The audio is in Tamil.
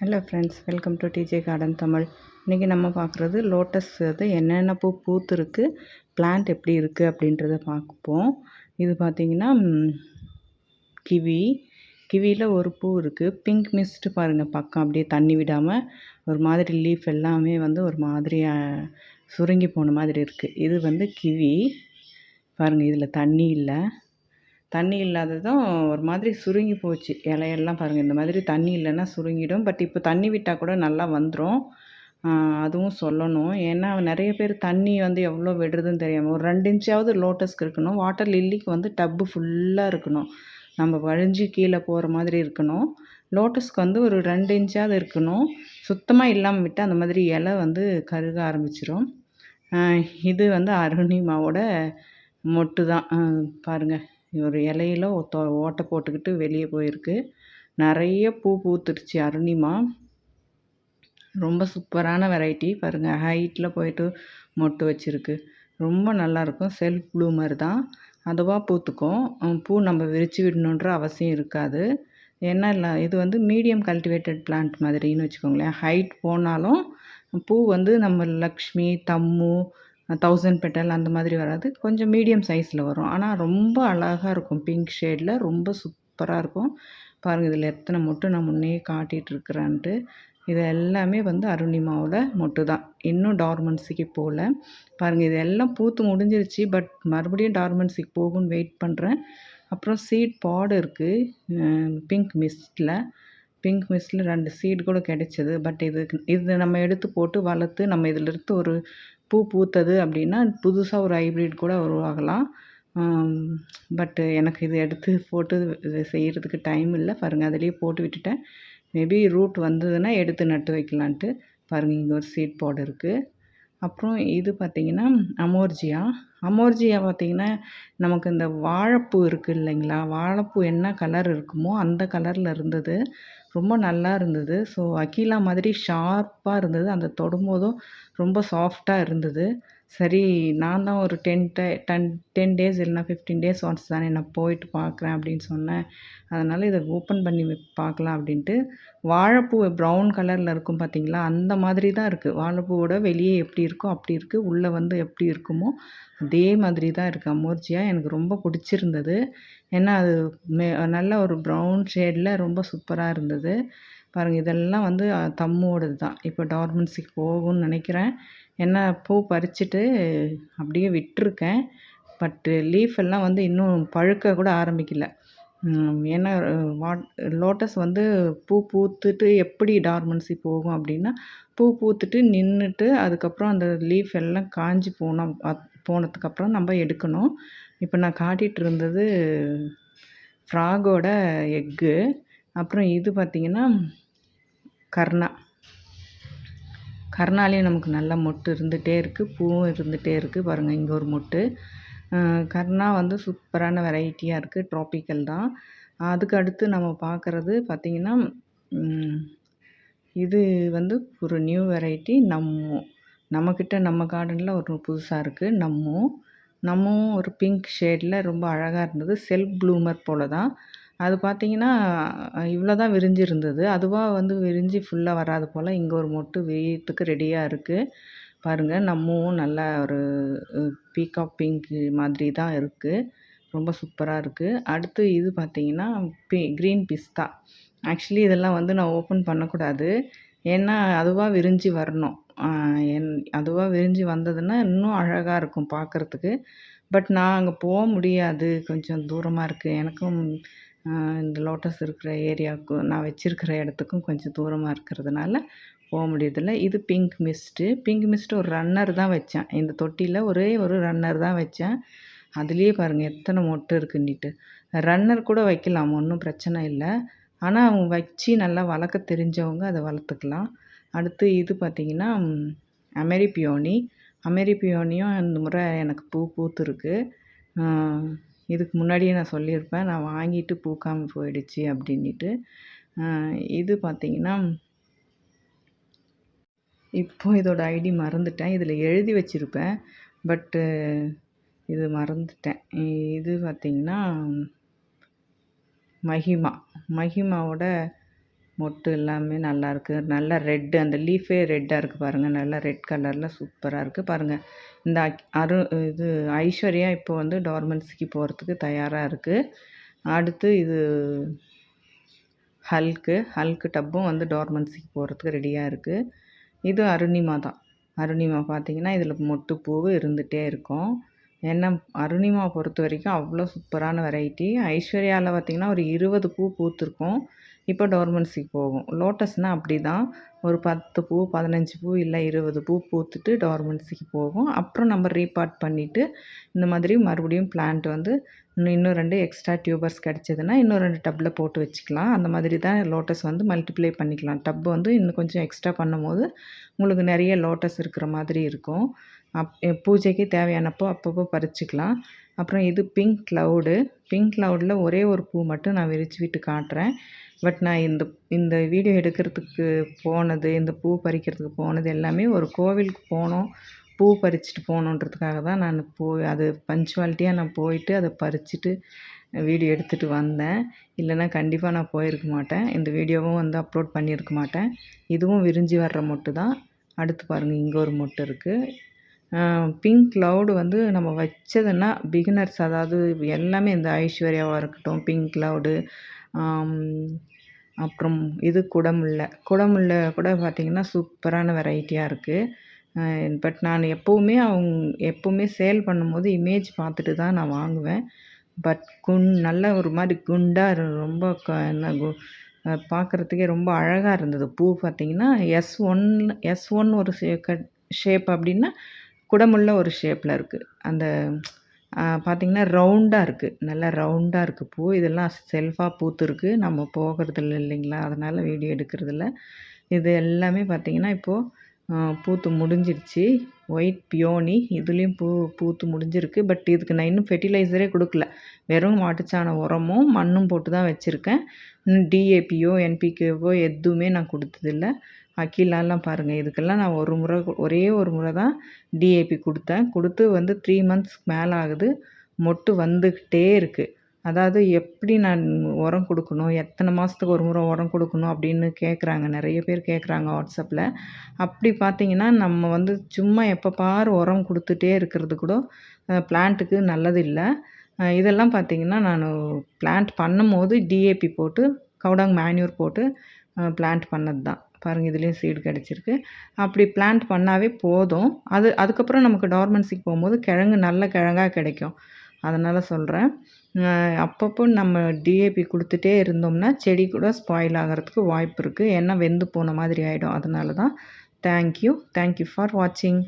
Hello friends welcome to DJ Garden Tamil இன்றைக்கி நம்ம பார்க்குறது லோட்டஸ் அது என்னென்ன பூ பூத்துருக்கு பிளான்ட் எப்படி இருக்குது அப்படின்றத பார்ப்போம். இது பார்த்திங்கன்னா கிவி. கிவியில் ஒரு பூ இருக்குது பிங்க் மிஸ்ட்டு பாருங்கள் பக்கம் அப்படியே தண்ணி விடாமல் ஒரு மாதிரி லீஃப் எல்லாமே வந்து ஒரு மாதிரியாக சுருங்கி போன மாதிரி இருக்குது இது வந்து கிவி. பாருங்கள் இதில் தண்ணி இல்லை. தண்ணி இல்லாததும் ஒரு மாதிரி சுருங்கி போச்சு. இலையெல்லாம் பாருங்கள் இந்த மாதிரி தண்ணி இல்லைன்னா சுருங்கிடும். பட் இப்போ தண்ணி விட்டால் கூட நல்லா வந்துடும் அதுவும் சொல்லணும். ஏன்னா நிறைய பேர் தண்ணி வந்து எவ்வளோ விடுறதுன்னு தெரியாமல் ஒரு ரெண்டு இன்ச்சாவது லோட்டஸ்க்கு இருக்கணும். வாட்டர் லில்லிக்கு வந்து டப்பு ஃபுல்லாக இருக்கணும். நம்ம வழிஞ்சு கீழே போகிற மாதிரி இருக்கணும். லோட்டஸ்க்கு வந்து ஒரு ரெண்டு இன்ச்சாவது இருக்கணும். சுத்தமாக இல்லாமல் விட்டால் அந்த மாதிரி இலை வந்து கருக ஆரம்பிச்சிடும் இது வந்து அருணிமாவோட மொட்டு தான் பாருங்கள் ஒரு இலையில ஒத்த ஓட்டை போட்டுக்கிட்டு வெளியே போயிருக்கு. நிறைய பூ பூத்துருச்சு அருணிமா. ரொம்ப சூப்பரான வெரைட்டி. பாருங்கள் ஹைட்டில் போயிட்டு மொட்டு வச்சுருக்கு. ரொம்ப நல்லாயிருக்கும் செல்ஃப் ப்ளூமர் தான் அதுவாக பூத்துக்கும். பூ நம்ம விரித்து விடணுன்ற அவசியம் இருக்காது. ஏன்னா இல்லை இது வந்து மீடியம் கல்டிவேட்டட் பிளான்ட் மாதிரின்னு வச்சுக்கோங்களேன். ஹைட் போனாலும் பூ வந்து நம்ம லக்ஷ்மி தம்மு தௌசண்ட் பெட்டல் அந்த மாதிரி வராது. கொஞ்சம் மீடியம் சைஸில் வரும். ஆனால் ரொம்ப அழகாக இருக்கும். பிங்க் ஷேடில் ரொம்ப சூப்பராக இருக்கும். பாருங்கள் இதில் எத்தனை மொட்டு நான் முன்னே காட்டிகிட்ருக்குறேன்ட்டு இது எல்லாமே வந்து அருணிமாவோட மொட்டு தான். இன்னும் டார்மன்ஸிக்கு போகல. பாருங்கள் இது எல்லாம் பூத்து முடிஞ்சிருச்சு. பட் மறுபடியும் டார்மன்ஸிக்கு போகும்னு வெயிட் பண்ணுறேன் அப்புறம் சீட் பாடு இருக்குது பிங்க் மிஸ்டில் பிங்க் மிஸ்டில் ரெண்டு சீட் கூட கிடைச்சிது. பட் இது இது நம்ம எடுத்து போட்டு வளர்த்து நம்ம இதிலிருந்து ஒரு பூ பூத்தது அப்படின்னா புதுசாக ஒரு ஹைப்ரிட் கூட உருவாகலாம். பட்டு எனக்கு இது எடுத்து போட்டு இது செய்கிறதுக்கு டைம் இல்லை. பாருங்கள் அதிலேயே போட்டு விட்டுட்டேன். மேபி ரூட் வந்ததுன்னா எடுத்து நட்டு வைக்கலான்ட்டு. பாருங்கள் இங்கே ஒரு சீட் பாட் இருக்குது அப்புறம் இது பார்த்திங்கன்னா அமோர்ஜியா அமோர்ஜியா பார்த்திங்கன்னா நமக்கு இந்த வாழைப்பூ இருக்குது இல்லைங்களா? வாழைப்பூ என்ன கலர் இருக்குமோ அந்த கலரில் இருந்தது. ரொம்ப நல்லா இருந்தது. ஸோ அக்கீலா மாதிரி ஷார்ப்பாக இருந்தது. அந்த தொடும்போதும் ரொம்ப சாஃப்டாக இருந்தது. சரி நான் தான் ஒரு ten day ten ten days இல்லைனா ஃபிஃப்டீன் டேஸ் ஒன்ஸ் தானே நான் போயிட்டு பார்க்குறேன் அப்படின்னு சொன்னேன். அதனால் இதை ஓப்பன் பண்ணி பார்க்கலாம் அப்படின்ட்டு. வாழைப்பூ ப்ரௌன் கலரில் இருக்கும் பார்த்தீங்களா? அந்த மாதிரி தான் இருக்குது வாழைப்பூவோட வெளியே எப்படி இருக்கோ அப்படி இருக்குது உள்ளே வந்து எப்படி இருக்குமோ அதே மாதிரி தான் இருக்குது அமோர்ஜியா எனக்கு ரொம்ப பிடிச்சிருந்தது. ஏன்னா அது மே நல்ல ஒரு ப்ரௌன் ஷேடில் ரொம்ப சூப்பராக இருந்தது. பாருங்கள் இதெல்லாம் வந்து தம்மோடது தான் இப்போ டார்மன்ஸிக்கு போகும்னு நினைக்கிறேன். ஏன்னா பூ பறிச்சுட்டு அப்படியே விட்டுருக்கேன். பட்டு லீஃப் எல்லாம் வந்து இன்னும் பழுக்க கூட ஆரம்பிக்கல. ஏன்னா வாட் லோட்டஸ் வந்து பூ பூத்துட்டு எப்படி டார்மன்சி போகும் அப்படின்னா பூ பூத்துட்டு நின்றுட்டு அதுக்கப்புறம் அந்த லீஃப் எல்லாம் காஞ்சி போனோம் போனதுக்கப்புறம் நம்ம எடுக்கணும். இப்போ நான் காட்டிகிட்டு இருந்தது ஃப்ராகோட எக்கு அப்புறம் இது பார்த்திங்கன்னா கர்ணா. கர்ணாலேயும் நமக்கு நல்ல மொட்டு இருந்துகிட்டே இருக்குது பூவும் இருந்துகிட்டே இருக்குது பாருங்கள் இங்கே ஒரு மொட்டு. கர்ணா வந்து சூப்பரான வெரைட்டியாக இருக்குது ட்ராபிக்கல் தான். அதுக்கு அடுத்து நம்ம பார்க்குறது பார்த்திங்கன்னா இது வந்து ஒரு நியூ வெரைட்டி நம்மோ. நம்மக்கிட்ட நம்ம கார்டனில் ஒரு புதுசாக இருக்குது நம்மோ. நம்மவும் ஒரு பிங்க் ஷேடில் ரொம்ப அழகாக இருந்தது செல்ஃப் ப்ளூமர் போல் தான். அது பார்த்தீங்கன்னா இவ்வளோ தான் விரிஞ்சிருந்தது. அதுவாக வந்து விரிஞ்சு ஃபுல்லாக வராது போல். இங்கே ஒரு மொட்டு வீட்டுக்கு ரெடியாக இருக்குது பாருங்கள் நம்மவும் நல்ல ஒரு பீகாக் பிங்க் மாதிரி தான் இருக்குது ரொம்ப சூப்பராக இருக்குது அடுத்து இது பார்த்திங்கன்னா பி க்ரீன் பிஸ்தா ஆக்சுவலி இதெல்லாம் வந்து நான் ஓப்பன் பண்ணக்கூடாது. ஏன்னா அதுவாக விரிஞ்சு வரணும். என் அதுவாக விரிஞ்சு வந்ததுன்னா இன்னும் அழகாக இருக்கும் பார்க்குறதுக்கு பட் நான் அங்கே போக முடியாது. கொஞ்சம் தூரமாக இருக்குது எனக்கும் இந்த லோட்டஸ் இருக்கிற ஏரியாவுக்கும் நான் வச்சுருக்கிற இடத்துக்கும் கொஞ்சம் தூரமாக இருக்கிறதுனால போக முடியறதில்ல. இது பிங்க் மிஸ்ட்டு. பிங்க் மிஸ்ட்டு ஒரு ரன்னர் தான் வச்சேன். இந்த தொட்டியில் ஒரே ஒரு ரன்னர் தான் வச்சேன். அதுலேயே பாருங்கள் எத்தனை மொட்டு இருக்குன்னிட்டு. ரன்னர் கூட வைக்கலாம் ஒன்றும் பிரச்சனை இல்லை. ஆனால் அவங்க வச்சு நல்லா வளர்க்க தெரிஞ்சவங்க அதை வளர்த்துக்கலாம். அடுத்து இது பார்த்திங்கன்னா அமெரிப்பியோனி அமெரிப்பியோனியும் இந்த முறை எனக்கு பூ பூத்துருக்கு. இதுக்கு முன்னாடியே நான் சொல்லியிருப்பேன் நான் வாங்கிட்டு பூக்காமல் போயிடுச்சு அப்படின்ட்டு இது பார்த்திங்கன்னா இப்போ இதோட ஐடி மறந்துட்டேன். இதில் எழுதி வச்சுருப்பேன் பட்டு இது மறந்துட்டேன். இது பார்த்திங்கன்னா மஹிமா மஹிமாவோட மொட்டு எல்லாமே நல்லாயிருக்கு நல்லா ரெட்டு அந்த லீஃபே ரெட்டாக இருக்குது பாருங்கள் நல்லா ரெட் கலரில் சூப்பராக இருக்குது பாருங்கள் இந்த அரு இது ஐஸ்வர்யா இப்போ வந்து டார்மன்ஸிக்கு போகிறதுக்கு தயாராக இருக்குது அடுத்து இது ஹல்க்கு ஹல்க்கு டப்பும் வந்து டார்மன்ஸிக்கு போகிறதுக்கு ரெடியாக இருக்குது இது அருணிமா தான். அருணிமா பார்த்தீங்கன்னா இதில் மொட்டு பூவு இருந்துகிட்டே இருக்கும். ஏன்னா அருணிமா பொறுத்த வரைக்கும் அவ்வளோ சூப்பரான வெரைட்டி ஐஸ்வர்யாவில் பார்த்திங்கன்னா ஒரு இருபது பூ பூத்துருக்கும். இப்போ டோர்மன்சிக்கு போகும். லோட்டஸ்னால் அப்படி தான் ஒரு பத்து பூ பதினஞ்சு பூ இல்லை இருபது பூ பூத்துட்டு டோர்மன்சிக்கு போகும். அப்புறம் நம்ம ரீபார்ட் பண்ணிவிட்டு இந்த மாதிரி மறுபடியும் பிளான்ட் வந்து இன்னும் இன்னும் ரெண்டு எக்ஸ்ட்ரா டியூபர்ஸ் கிடச்சிதுன்னா இன்னும் ரெண்டு டப்பில் போட்டு வச்சுக்கலாம். அந்த மாதிரி தான் லோட்டஸ் வந்து மல்டிப்ளை பண்ணிக்கலாம். டப் வந்து இன்னும் கொஞ்சம் எக்ஸ்ட்ரா பண்ணும்போது உங்களுக்கு நிறைய லோட்டஸ் இருக்கிற மாதிரி இருக்கும். அப் பூஜைக்கு தேவையானப்போ அப்பப்போ பறிச்சுக்கலாம். அப்புறம் இது பிங்க் க்ளவுடு பிங்க் க்ளவுடில் ஒரே ஒரு பூ மட்டும் நான் விரித்து விட்டு காட்டுறேன். பட் நான் இந்த இந்த வீடியோ எடுக்கிறதுக்கு போனது இந்த பூ பறிக்கிறதுக்கு போனது எல்லாமே ஒரு கோவிலுக்கு போனோம். பூ பறிச்சுட்டு போகணுன்றதுக்காக தான் நான் போய் அது பஞ்சுவாலிட்டியாக நான் போயிட்டு அதை பறிச்சுட்டு வீடியோ எடுத்துகிட்டு வந்தேன். இல்லைன்னா கண்டிப்பாக நான் போயிருக்க மாட்டேன். இந்த வீடியோவும் வந்து அப்லோட் பண்ணியிருக்க மாட்டேன். இதுவும் விரிஞ்சு வர்ற மொட்டு தான். அடுத்து பாருங்கள் இங்கே ஒரு மொட்டு இருக்குது பிங்க் க்ளவுடு வந்து நம்ம வச்சதுன்னா பிகினர்ஸ் அதாவது எல்லாமே இந்த ஐஸ்வர்யாவாக இருக்கட்டும் பிங்க் க்ளவுடு அப்புறம் இது குடமுல்லை. குடமுல்லை கூட பார்த்திங்கன்னா சூப்பரான வெரைட்டியாக இருக்குது பட் நான் எப்போவுமே அவங்க எப்போவுமே சேல் பண்ணும்போது இமேஜ் பார்த்துட்டு தான் நான் வாங்குவேன். பட் குண் நல்ல ஒரு மாதிரி குண்டாக ரொம்ப க என்ன கு பார்க்குறதுக்கே ரொம்ப அழகாக இருந்தது. பூ பார்த்திங்கன்னா எஸ் ஒன் எஸ் ஒன் ஒரு ஷே கட் ஷேப் அப்படின்னா குடமுள்ள ஒரு ஷேப்பில் இருக்குது அந்த பார்த்திங்கன்னா ரவுண்டாக இருக்குது நல்லா ரவுண்டாக இருக்குது பூ. இதெல்லாம் செல்ஃபாக பூத்துருக்கு. நம்ம போகிறதில்ல இல்லைங்களா? அதனால் வீடியோ எடுக்கிறதில்ல. இது எல்லாமே பார்த்திங்கன்னா இப்போது பூத்து முடிஞ்சிருச்சு. ஒயிட் பியோனி இதுலேயும் பூ பூத்து முடிஞ்சிருக்கு. பட் இதுக்கு நான் இன்னும் ஃபெர்டிலைசரே கொடுக்கல. வெறும் மாட்டுச்சாண உரமும் மண்ணும் போட்டு தான் வச்சுருக்கேன் இன்னும் டிஏபியோ என்பிகேவோ எதுவுமே நான் கொடுத்ததில்ல. அக்கிலாலாம் பாருங்கள் இதுக்கெல்லாம் நான் ஒரு முறை ஒரே ஒரு முறை தான் டிஏபி கொடுத்தேன். கொடுத்து வந்து த்ரீ மந்த்ஸ்க்கு மேலே ஆகுது மொட்டு வந்துக்கிட்டே இருக்குது அதாவது எப்படி நான் உரம் கொடுக்கணும்? எத்தனை மாதத்துக்கு ஒரு முறை உரம் கொடுக்கணும் அப்படின்னு கேட்குறாங்க நிறைய பேர் கேட்குறாங்க வாட்ஸ்அப்பில் அப்படி பார்த்தீங்கன்னா நம்ம வந்து சும்மா எப்போ பாரு உரம் கொடுத்துட்டே இருக்கிறது கூட பிளான்ட்டுக்கு நல்லது இல்லை இதெல்லாம் பார்த்திங்கன்னா நான் பிளான்ட் பண்ணும்போது டிஏபி போட்டு கவுடாங் மேன்யூர் போட்டு பிளான்ட் பண்ணது தான் பாருங்கள் இதுலேயும் சீடு கிடச்சிருக்கு. அப்படி பிளான்ட் பண்ணாவே போதும். அது அதுக்கப்புறம் நமக்கு டார்மன்சிக்கு போகும்போது கிழங்கு நல்ல கிழங்காக கிடைக்கும். அதனால் சொல்கிறேன் அப்பப்போ நம்ம டிஏபி கொடுத்துட்டே இருந்தோம்னா செடி கூட ஸ்பாயில் ஆகிறதுக்கு வாய்ப்பு இருக்குது ஏன்னா வெந்து போன மாதிரி ஆகிடும் அதனால தான் தேங்க்யூ தேங்க்யூ ஃபார் வாட்சிங்